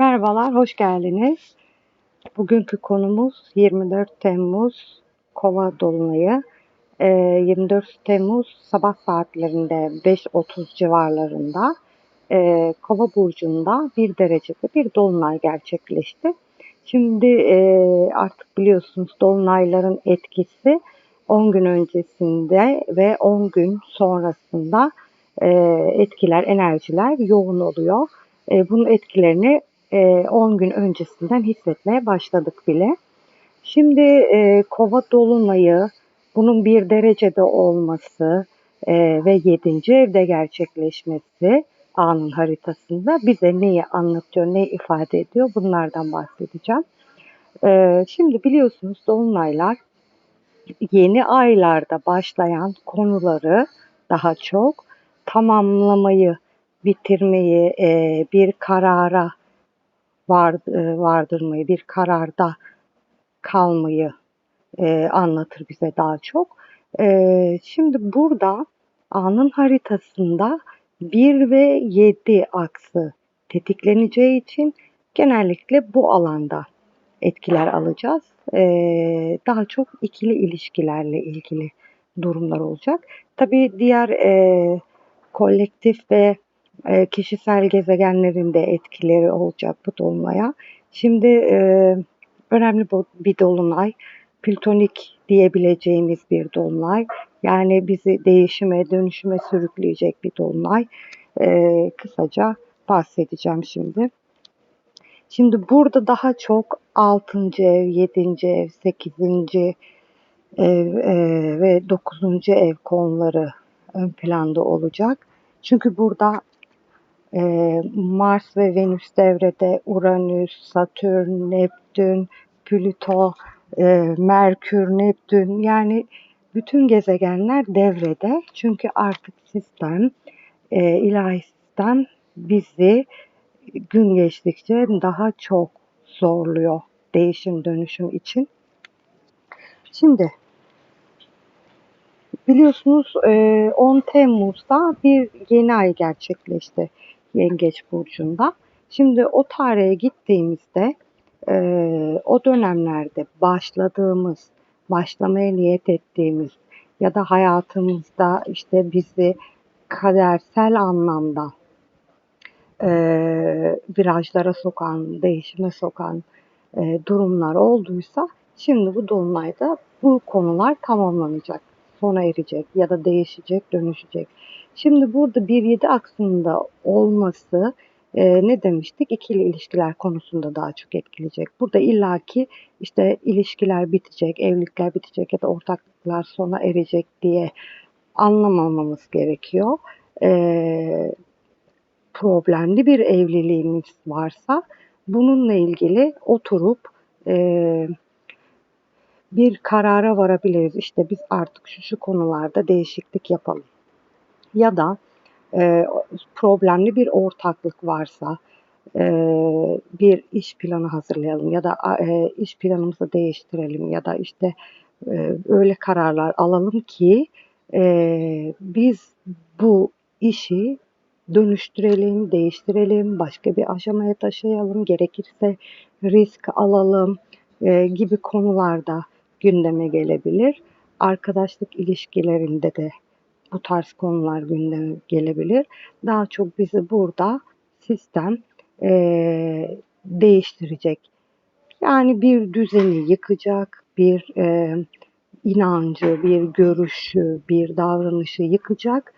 Merhabalar, hoş geldiniz. Bugünkü konumuz 24 Temmuz Kova Dolunayı. Ee, 24 Temmuz sabah saatlerinde 5.30 civarlarında e, Kova Burcu'nda bir derecede bir dolunay gerçekleşti. Şimdi e, artık biliyorsunuz dolunayların etkisi 10 gün öncesinde ve 10 gün sonrasında etkiler, enerjiler yoğun oluyor. Bunun etkilerini 10 e, gün öncesinden hissetmeye başladık bile. Şimdi e, kova dolunayı bunun bir derecede olması e, ve 7. evde gerçekleşmesi anın haritasında bize neyi anlatıyor, ne ifade ediyor bunlardan bahsedeceğim. Şimdi biliyorsunuz dolunaylar yeni aylarda başlayan konuları daha çok tamamlamayı, bitirmeyi, bir karara var, e, vardırmayı, bir kararda kalmayı e, anlatır bize daha çok. E, şimdi burada anın haritasında 1 ve 7 aksı tetikleneceği için genellikle bu alanda etkiler alacağız. E, daha çok ikili ilişkilerle ilgili durumlar olacak. Tabii diğer e, kolektif ve e, kişisel gezegenlerin de etkileri olacak bu dolunaya. Şimdi e, önemli bir dolunay. Plütonik diyebileceğimiz bir dolunay. Yani bizi değişime, dönüşüme sürükleyecek bir dolunay. E, kısaca bahsedeceğim şimdi. Şimdi burada daha çok 6. ev, 7. ev, 8. ev e, ve 9. ev konuları ön planda olacak. Çünkü burada e, Mars ve Venüs devrede, Uranüs, Satürn, Neptün, Plüto, e, Merkür, Neptün yani bütün gezegenler devrede. Çünkü artık sistem, e, ilahi sistem bizi gün geçtikçe daha çok zorluyor değişim dönüşüm için. Şimdi biliyorsunuz 10 Temmuz'da bir yeni ay gerçekleşti. Yengeç Burcu'nda. Şimdi o tarihe gittiğimizde e, o dönemlerde başladığımız, başlamaya niyet ettiğimiz ya da hayatımızda işte bizi kadersel anlamda e, virajlara sokan, değişime sokan e, durumlar olduysa şimdi bu dolunayda bu konular tamamlanacak, sona erecek ya da değişecek, dönüşecek. Şimdi burada 1-7 aksında olması e, ne demiştik? İkili ilişkiler konusunda daha çok etkileyecek. Burada illaki işte ilişkiler bitecek, evlilikler bitecek ya da ortaklıklar sona erecek diye anlamamamız gerekiyor. E, problemli bir evliliğimiz varsa bununla ilgili oturup e, bir karara varabiliriz. İşte biz artık şu şu konularda değişiklik yapalım ya da e, problemli bir ortaklık varsa e, bir iş planı hazırlayalım ya da e, iş planımızı değiştirelim ya da işte e, öyle kararlar alalım ki e, biz bu işi dönüştürelim, değiştirelim, başka bir aşamaya taşıyalım, gerekirse risk alalım e, gibi konularda gündeme gelebilir. Arkadaşlık ilişkilerinde de bu tarz konular gündeme gelebilir. Daha çok bizi burada sistem e, değiştirecek. Yani bir düzeni yıkacak, bir e, inancı, bir görüşü, bir davranışı yıkacak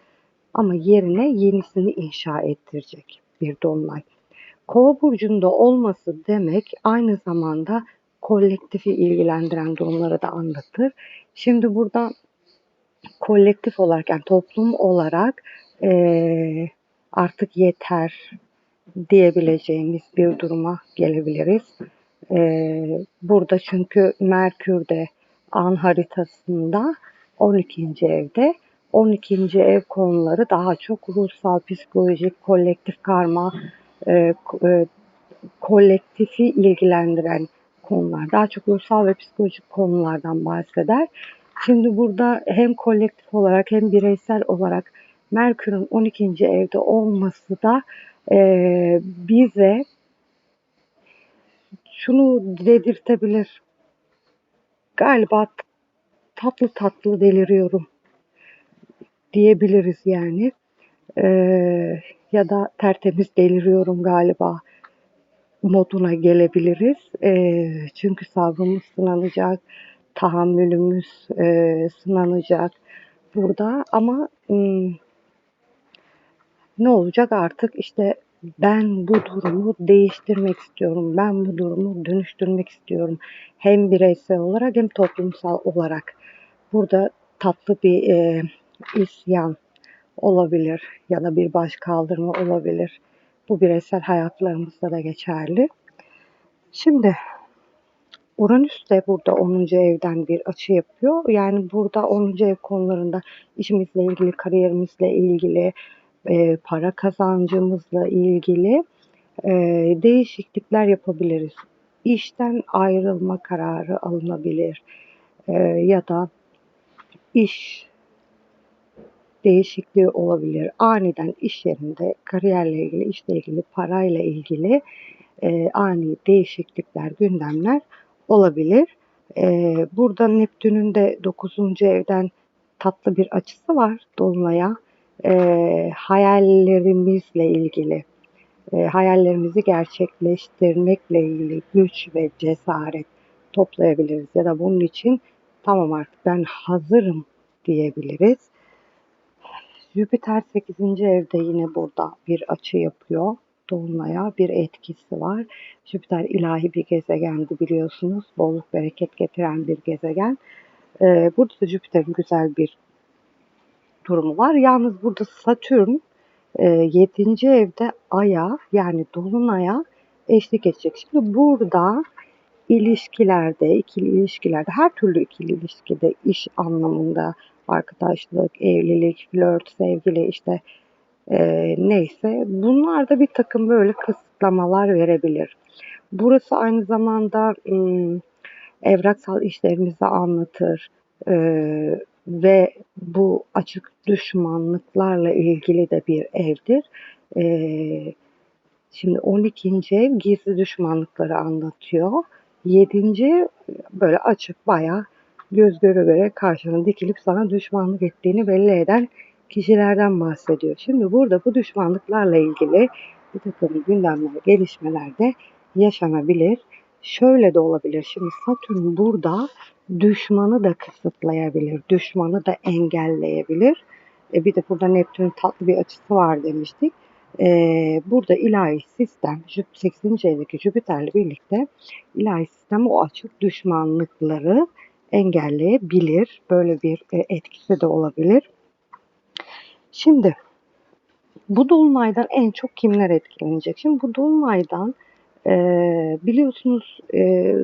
ama yerine yenisini inşa ettirecek bir dolunay. Kova burcunda olması demek aynı zamanda kolektifi ilgilendiren durumları da anlatır. Şimdi burada kolektif olarak yani toplum olarak e, artık yeter diyebileceğimiz bir duruma gelebiliriz. E, burada çünkü Merkür de an haritasında 12. evde 12. ev konuları daha çok ruhsal, psikolojik, kolektif karma, e, e, kolektifi ilgilendiren konular. Daha çok ruhsal ve psikolojik konulardan bahseder. Şimdi burada hem kolektif olarak hem bireysel olarak Merkür'ün 12. evde olması da e, bize şunu dedirtebilir. Galiba tatlı tatlı deliriyorum diyebiliriz yani. Ee, ya da tertemiz deliriyorum galiba moduna gelebiliriz. Ee, çünkü sabrımız sınanacak, tahammülümüz e, sınanacak burada ama ım, ne olacak artık işte ben bu durumu değiştirmek istiyorum. Ben bu durumu dönüştürmek istiyorum. Hem bireysel olarak hem toplumsal olarak. Burada tatlı bir e, isyan olabilir ya da bir baş kaldırma olabilir. Bu bireysel hayatlarımızda da geçerli. Şimdi Uranüs de burada 10. evden bir açı yapıyor. Yani burada 10. ev konularında işimizle ilgili, kariyerimizle ilgili, e, para kazancımızla ilgili e, değişiklikler yapabiliriz. İşten ayrılma kararı alınabilir e, ya da iş değişikliği olabilir. Aniden iş yerinde kariyerle ilgili, işle ilgili, parayla ilgili e, ani değişiklikler, gündemler olabilir. E, burada Neptün'ün de 9. evden tatlı bir açısı var Dolunay'a. E, hayallerimizle ilgili, e, hayallerimizi gerçekleştirmekle ilgili güç ve cesaret toplayabiliriz. Ya da bunun için tamam artık ben hazırım diyebiliriz. Jüpiter 8. evde yine burada bir açı yapıyor. Dolunay'a bir etkisi var. Jüpiter ilahi bir gezegendi biliyorsunuz. Bolluk bereket getiren bir gezegen. Ee, burada da Jüpiter'in güzel bir durumu var. Yalnız burada Satürn e, 7. evde Ay'a yani Dolunay'a eşlik edecek. Şimdi burada ilişkilerde, ikili ilişkilerde, her türlü ikili ilişkide, iş anlamında, arkadaşlık, evlilik, flört, sevgili işte e, neyse bunlarda bir takım böyle kısıtlamalar verebilir. Burası aynı zamanda ım, evraksal işlerimizi anlatır e, ve bu açık düşmanlıklarla ilgili de bir evdir. E, şimdi 12. ev gizli düşmanlıkları anlatıyor. 7. böyle açık bayağı göz göre göre karşına dikilip sana düşmanlık ettiğini belli eden kişilerden bahsediyor. Şimdi burada bu düşmanlıklarla ilgili bir takım gündemler, gelişmeler de yaşanabilir. Şöyle de olabilir. Şimdi Satürn burada düşmanı da kısıtlayabilir, düşmanı da engelleyebilir. E bir de burada Neptün'ün tatlı bir açısı var demiştik. Ee, burada ilahi sistem 8. evdeki Jüpiter'le birlikte ilahi sistem o açık düşmanlıkları engelleyebilir. Böyle bir e, etkisi de olabilir. Şimdi bu dolunaydan en çok kimler etkilenecek? Şimdi bu dolunaydan e, biliyorsunuz e,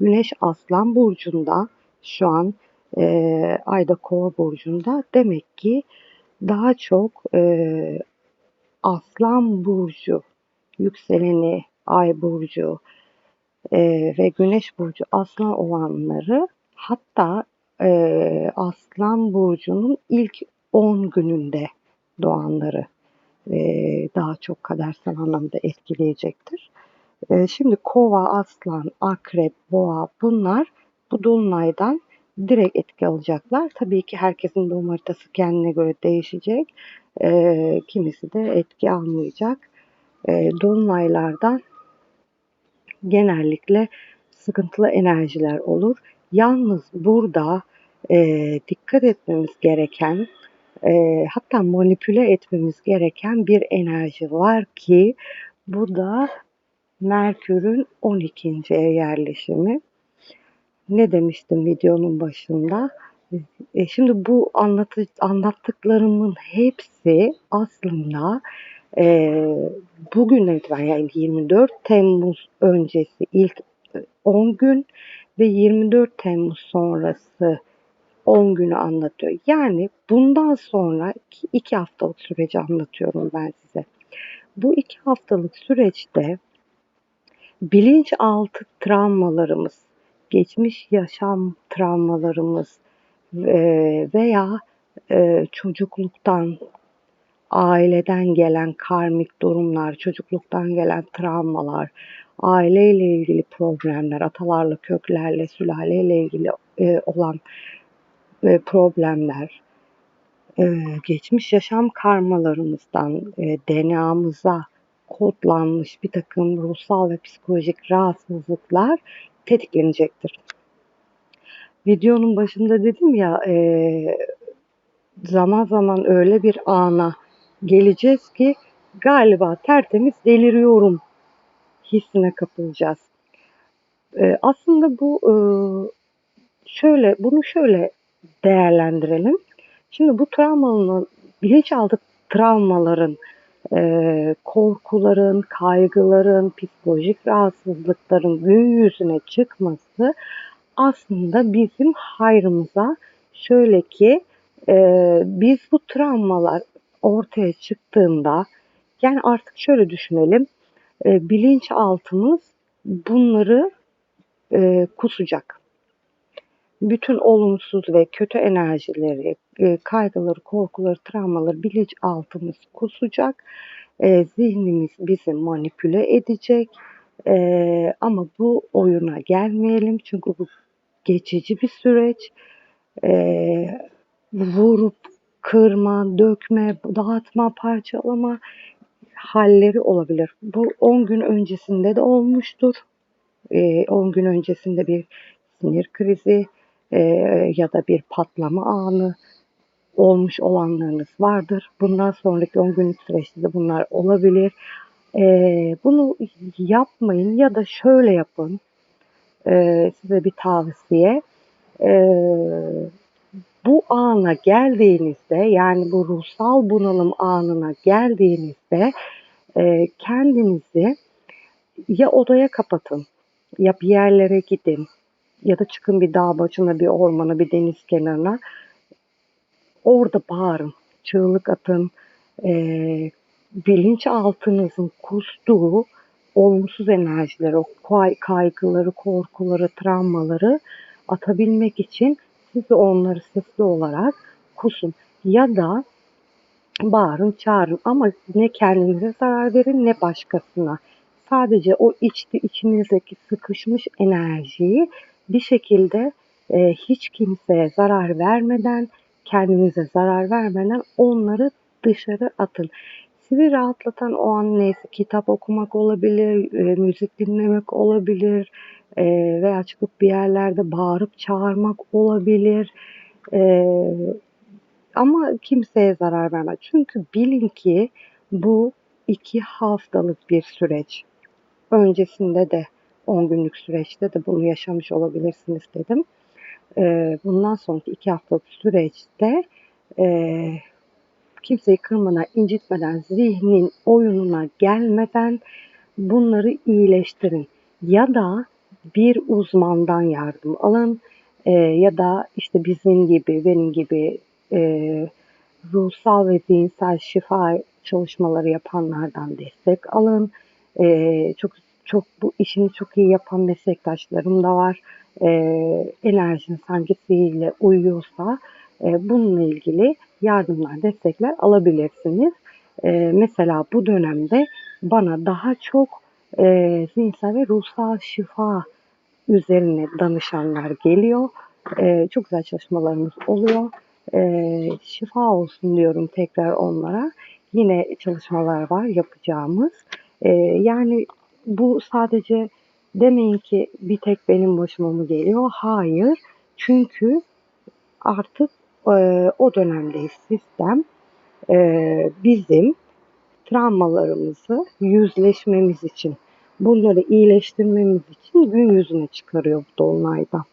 Güneş Aslan Burcu'nda şu an e, Ayda Kova Burcu'nda demek ki daha çok e, Aslan Burcu yükseleni Ay Burcu e, ve Güneş Burcu Aslan olanları hatta e, Aslan Burcu'nun ilk 10 gününde doğanları e, daha çok kadersel anlamda etkileyecektir. E, şimdi kova, aslan, akrep, boğa bunlar bu dolunaydan direkt etki alacaklar. Tabii ki herkesin doğum haritası kendine göre değişecek. E, kimisi de etki almayacak. E, dolunaylardan genellikle sıkıntılı enerjiler olur. Yalnız burada e, dikkat etmemiz gereken e, hatta manipüle etmemiz gereken bir enerji var ki bu da Merkür'ün 12. ev yerleşimi. Ne demiştim videonun başında? E, şimdi bu anlatı, anlattıklarımın hepsi aslında e, bugün itibaren yani 24 Temmuz öncesi ilk 10 gün ve 24 Temmuz sonrası 10 günü anlatıyor. Yani bundan sonra iki haftalık süreci anlatıyorum ben size. Bu iki haftalık süreçte bilinçaltı travmalarımız, geçmiş yaşam travmalarımız veya çocukluktan, aileden gelen karmik durumlar, çocukluktan gelen travmalar, aileyle ilgili problemler, atalarla, köklerle, sülaleyle ilgili e, olan e, problemler, e, geçmiş yaşam karmalarımızdan e, DNA'mıza kodlanmış bir takım ruhsal ve psikolojik rahatsızlıklar tetiklenecektir. Videonun başında dedim ya e, zaman zaman öyle bir ana geleceğiz ki galiba tertemiz deliriyorum hissine kapılacağız. E, aslında bu e, şöyle bunu şöyle değerlendirelim. Şimdi bu travmanın bilinçaltı travmaların e, korkuların, kaygıların, psikolojik rahatsızlıkların gün yüzüne çıkması aslında bizim hayrımıza şöyle ki e, biz bu travmalar ortaya çıktığında yani artık şöyle düşünelim e, bilinçaltımız bunları e, kusacak. Bütün olumsuz ve kötü enerjileri, e, kaygıları, korkuları, travmaları bilinçaltımız kusacak. E, zihnimiz bizi manipüle edecek. E, ama bu oyuna gelmeyelim çünkü bu geçici bir süreç. E, vurup kırma, dökme, dağıtma, parçalama halleri olabilir. Bu 10 gün öncesinde de olmuştur. 10 gün öncesinde bir sinir krizi ya da bir patlama anı olmuş olanlarınız vardır. Bundan sonraki 10 günlük süreçte de bunlar olabilir. Bunu yapmayın ya da şöyle yapın. Size bir tavsiye. Bu ana geldiğinizde yani bu ruhsal bunalım anına geldiğinizde kendinizi ya odaya kapatın ya bir yerlere gidin ya da çıkın bir dağ başına, bir ormana, bir deniz kenarına. Orada bağırın, çığlık atın. E, bilinçaltınızın kustuğu olumsuz enerjileri, o kaygıları, korkuları, travmaları atabilmek için siz onları sesli olarak kusun. Ya da bağırın, çağırın ama ne kendinize zarar verin ne başkasına. Sadece o içti içinizdeki sıkışmış enerjiyi bir şekilde e, hiç kimseye zarar vermeden, kendinize zarar vermeden onları dışarı atın. Sizi rahatlatan o an neyse kitap okumak olabilir, e, müzik dinlemek olabilir e, veya çıkıp bir yerlerde bağırıp çağırmak olabilir. E, ama kimseye zarar vermez. Çünkü bilin ki bu iki haftalık bir süreç. Öncesinde de 10 günlük süreçte de bunu yaşamış olabilirsiniz dedim. Ee, bundan sonraki 2 haftalık süreçte e, kimseyi kırmadan, incitmeden, zihnin oyununa gelmeden bunları iyileştirin. Ya da bir uzmandan yardım alın e, ya da işte bizim gibi, benim gibi e, ruhsal ve zihinsel şifa çalışmaları yapanlardan destek alın. E, çok çok bu işini çok iyi yapan meslektaşlarım da var. E, enerjiniz hangisiyle uyuyorsa e, bununla ilgili yardımlar, destekler alabilirsiniz. E, mesela bu dönemde bana daha çok e, zihinsel ve ruhsal şifa üzerine danışanlar geliyor. E, çok güzel çalışmalarımız oluyor. E, şifa olsun diyorum tekrar onlara. Yine çalışmalar var yapacağımız. E, yani bu sadece demeyin ki bir tek benim başıma mı geliyor. Hayır. Çünkü artık e, o dönemdeyiz. Sistem e, bizim travmalarımızı yüzleşmemiz için, bunları iyileştirmemiz için gün yüzüne çıkarıyor bu dolunayda.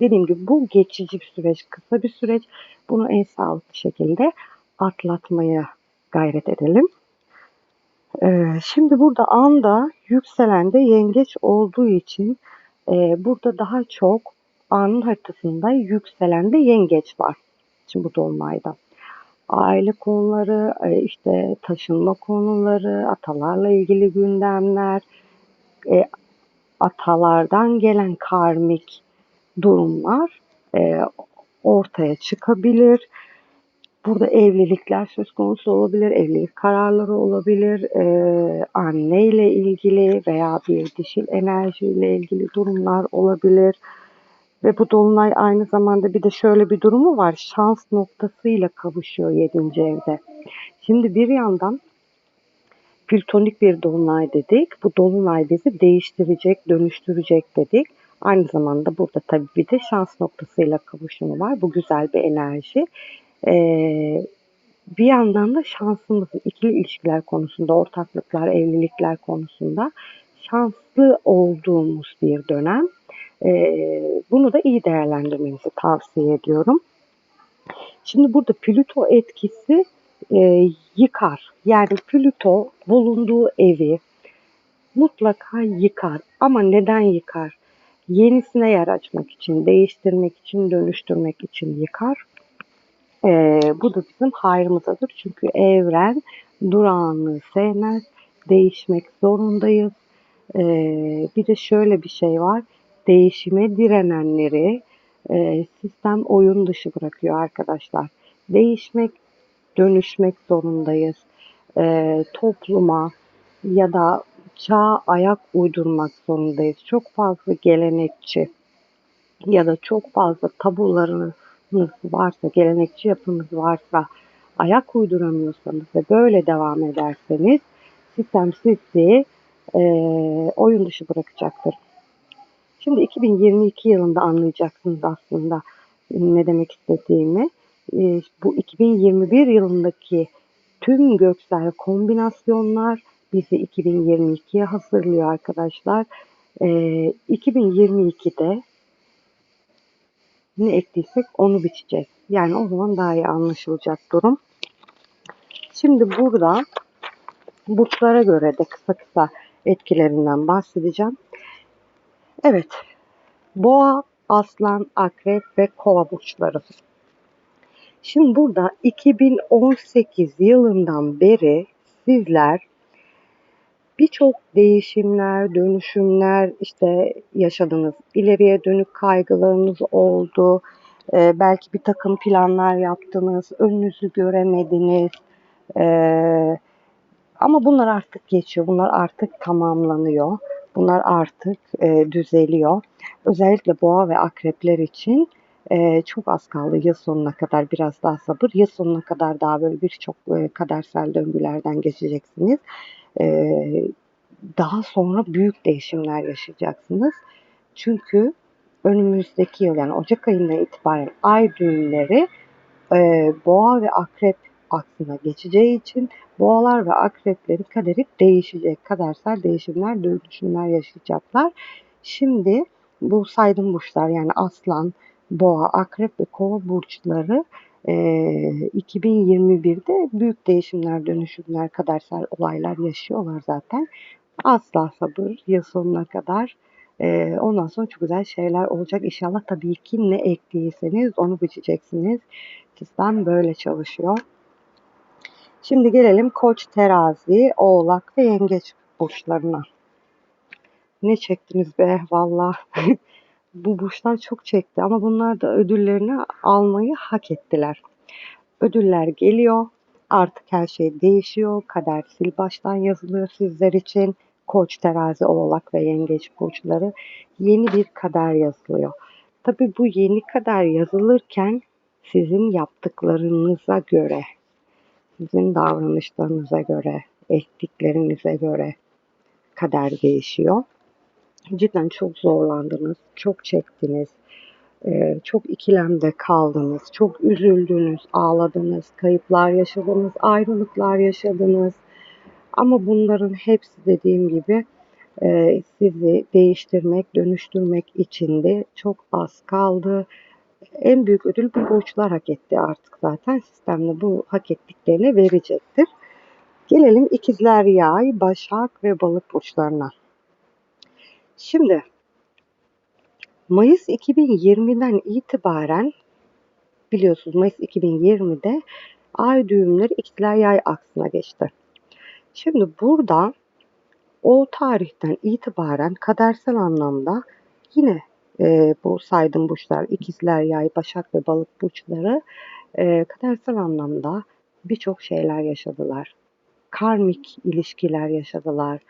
Dediğim gibi bu geçici bir süreç, kısa bir süreç. Bunu en sağlıklı şekilde atlatmaya gayret edelim. Ee, şimdi burada anda yükselende yengeç olduğu için e, burada daha çok anın haritasında yükselende yengeç var. Şimdi bu dolunayda. Aile konuları, e, işte taşınma konuları, atalarla ilgili gündemler, e, atalardan gelen karmik durumlar e, ortaya çıkabilir. Burada evlilikler söz konusu olabilir, evlilik kararları olabilir, e, anneyle ilgili veya bir dişil enerjiyle ilgili durumlar olabilir. Ve bu dolunay aynı zamanda bir de şöyle bir durumu var. Şans noktasıyla kavuşuyor 7. evde. Şimdi bir yandan plütonik bir dolunay dedik. Bu dolunay bizi değiştirecek, dönüştürecek dedik. Aynı zamanda burada tabii bir de şans noktasıyla kavuşumu var. Bu güzel bir enerji. Ee, bir yandan da şansımızın ikili ilişkiler konusunda, ortaklıklar, evlilikler konusunda şanslı olduğumuz bir dönem. Ee, bunu da iyi değerlendirmenizi tavsiye ediyorum. Şimdi burada Plüto etkisi e, yıkar. Yani Plüto bulunduğu evi mutlaka yıkar. Ama neden yıkar? Yenisine yer açmak için, değiştirmek için, dönüştürmek için yıkar. Ee, bu da bizim hayrımızadır. Çünkü evren durağanlığı sevmez. Değişmek zorundayız. Ee, bir de şöyle bir şey var. Değişime direnenleri e, sistem oyun dışı bırakıyor arkadaşlar. Değişmek, dönüşmek zorundayız. E, topluma ya da çağa ayak uydurmak zorundayız. Çok fazla gelenekçi ya da çok fazla tabularınız varsa, gelenekçi yapınız varsa, ayak uyduramıyorsanız ve böyle devam ederseniz sistem sizi e, oyun dışı bırakacaktır. Şimdi 2022 yılında anlayacaksınız aslında ne demek istediğimi. E, bu 2021 yılındaki tüm göksel kombinasyonlar bizi 2022'ye hazırlıyor arkadaşlar. E, 2022'de ne ektiysek onu biçeceğiz. Yani o zaman daha iyi anlaşılacak durum. Şimdi burada burçlara göre de kısa kısa etkilerinden bahsedeceğim. Evet, boğa, aslan, akrep ve kova burçları. Şimdi burada 2018 yılından beri sizler birçok değişimler, dönüşümler işte yaşadınız. İleriye dönük kaygılarınız oldu. Ee, belki bir takım planlar yaptınız, önünüzü göremediniz. Ee, ama bunlar artık geçiyor, bunlar artık tamamlanıyor. Bunlar artık e, düzeliyor. Özellikle boğa ve akrepler için e, çok az kaldı yıl sonuna kadar biraz daha sabır. Yıl sonuna kadar daha böyle birçok e, kadersel döngülerden geçeceksiniz. E, daha sonra büyük değişimler yaşayacaksınız. Çünkü önümüzdeki yıl yani Ocak ayından itibaren ay düğümleri e, boğa ve akrep aksına geçeceği için boğalar ve akreplerin kaderi değişecek. Kadersel değişimler, dönüşümler yaşayacaklar. Şimdi bu saydığım burçlar yani aslan, boğa, akrep ve kova burçları e, 2021'de büyük değişimler, dönüşümler, kadersel olaylar yaşıyorlar zaten. Asla sabır yıl sonuna kadar. E, ondan sonra çok güzel şeyler olacak. İnşallah tabii ki ne ektiyseniz onu biçeceksiniz. Sistem böyle çalışıyor. Şimdi gelelim Koç, Terazi, Oğlak ve Yengeç burçlarına. Ne çektiniz be valla. Bu burçlar çok çekti ama bunlar da ödüllerini almayı hak ettiler. Ödüller geliyor. Artık her şey değişiyor. Kader sil baştan yazılıyor sizler için. Koç, terazi, oğlak ve yengeç burçları yeni bir kader yazılıyor. Tabi bu yeni kader yazılırken sizin yaptıklarınıza göre sizin davranışlarınıza göre, ettiklerinize göre kader değişiyor. Cidden çok zorlandınız, çok çektiniz, e, çok ikilemde kaldınız, çok üzüldünüz, ağladınız, kayıplar yaşadınız, ayrılıklar yaşadınız. Ama bunların hepsi dediğim gibi e, sizi değiştirmek, dönüştürmek için de çok az kaldı en büyük ödül bu borçlar hak etti artık zaten. Sistemde bu hak ettiklerini verecektir. Gelelim ikizler yay, başak ve balık burçlarına. Şimdi Mayıs 2020'den itibaren biliyorsunuz Mayıs 2020'de ay düğümleri ikizler yay aksına geçti. Şimdi burada o tarihten itibaren kadersel anlamda yine e, bu saydığım burçlar ikizler, yay, başak ve balık burçları e, kadersel anlamda birçok şeyler yaşadılar. Karmik ilişkiler yaşadılar.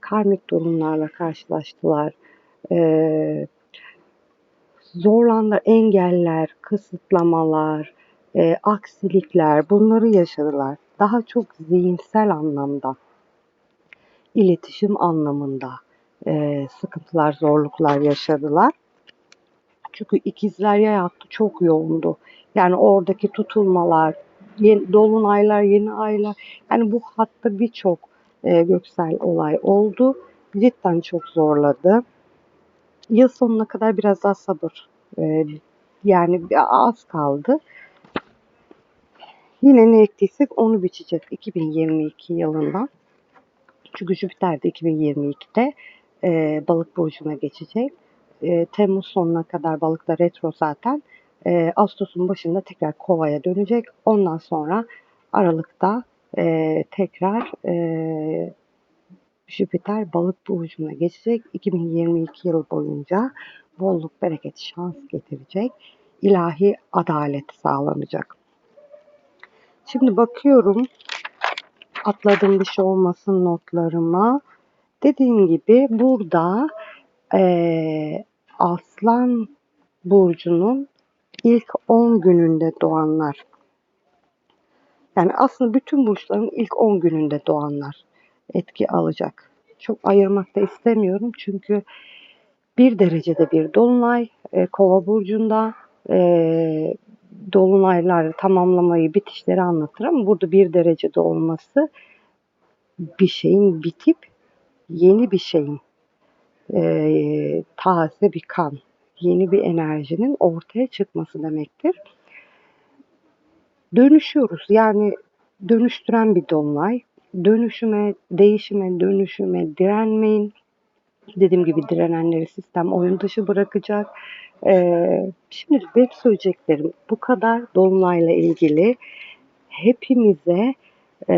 Karmik durumlarla karşılaştılar. E, zorlandı engeller, kısıtlamalar, e, aksilikler bunları yaşadılar. Daha çok zihinsel anlamda, iletişim anlamında e, sıkıntılar, zorluklar yaşadılar. Çünkü ikizler yay hattı çok yoğundu. Yani oradaki tutulmalar, yeni, dolunaylar, yeni aylar. Yani bu hatta birçok e, göksel olay oldu. Cidden çok zorladı. Yıl sonuna kadar biraz daha sabır. E, yani az kaldı. Yine ne ektiysek onu biçeceğiz 2022 yılından. Çünkü Jüpiter de 2022'de e, balık burcuna geçecek. E, Temmuz sonuna kadar balıkta retro zaten. E, Ağustos'un başında tekrar kovaya dönecek. Ondan sonra Aralık'ta e, tekrar e, Jüpiter balık burcuna geçecek. 2022 yıl boyunca bolluk, bereket, şans getirecek. İlahi adalet sağlanacak. Şimdi bakıyorum atladığım bir şey olmasın notlarıma. Dediğim gibi burada e, Aslan Burcu'nun ilk 10 gününde doğanlar. Yani aslında bütün burçların ilk 10 gününde doğanlar etki alacak. Çok ayırmak da istemiyorum çünkü bir derecede bir dolunay e, kova burcunda e, dolunaylar tamamlamayı bitişleri anlatır ama burada bir derecede olması bir şeyin bitip yeni bir şeyin e, taze bir kan, yeni bir enerjinin ortaya çıkması demektir. Dönüşüyoruz. Yani dönüştüren bir dolunay. Dönüşüme, değişime, dönüşüme direnmeyin. Dediğim gibi direnenleri sistem oyun dışı bırakacak. Ee, şimdi benim söyleyeceklerim bu kadar dolunayla ilgili. Hepimize e,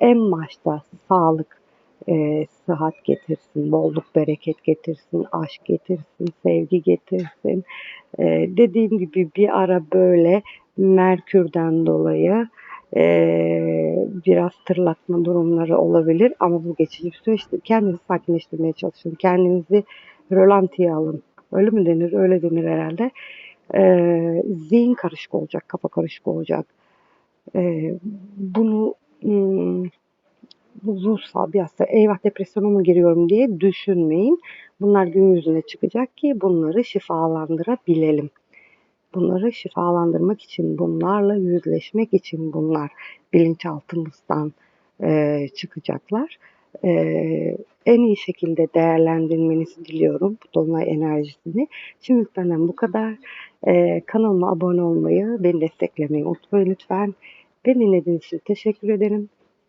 en başta sağlık, e, sıhhat getirsin, bolluk, bereket getirsin, aşk getirsin, sevgi getirsin. E, dediğim gibi bir ara böyle Merkür'den dolayı e, biraz tırlatma durumları olabilir ama bu geçici bir süreçtir. Kendinizi sakinleştirmeye çalışın. Kendinizi rölantiye alın. Öyle mi denir? Öyle denir herhalde. E, zihin karışık olacak, kafa karışık olacak. E, bunu hmm, ruhsal bir hasta eyvah depresyona mı giriyorum diye düşünmeyin. Bunlar gün yüzüne çıkacak ki bunları şifalandırabilelim. Bunları şifalandırmak için, bunlarla yüzleşmek için bunlar bilinçaltımızdan e, çıkacaklar. E, en iyi şekilde değerlendirmenizi diliyorum bu dolunay enerjisini. Şimdi benden bu kadar. E, kanalıma abone olmayı, beni desteklemeyi unutmayın lütfen. Beni dinlediğiniz için teşekkür ederim.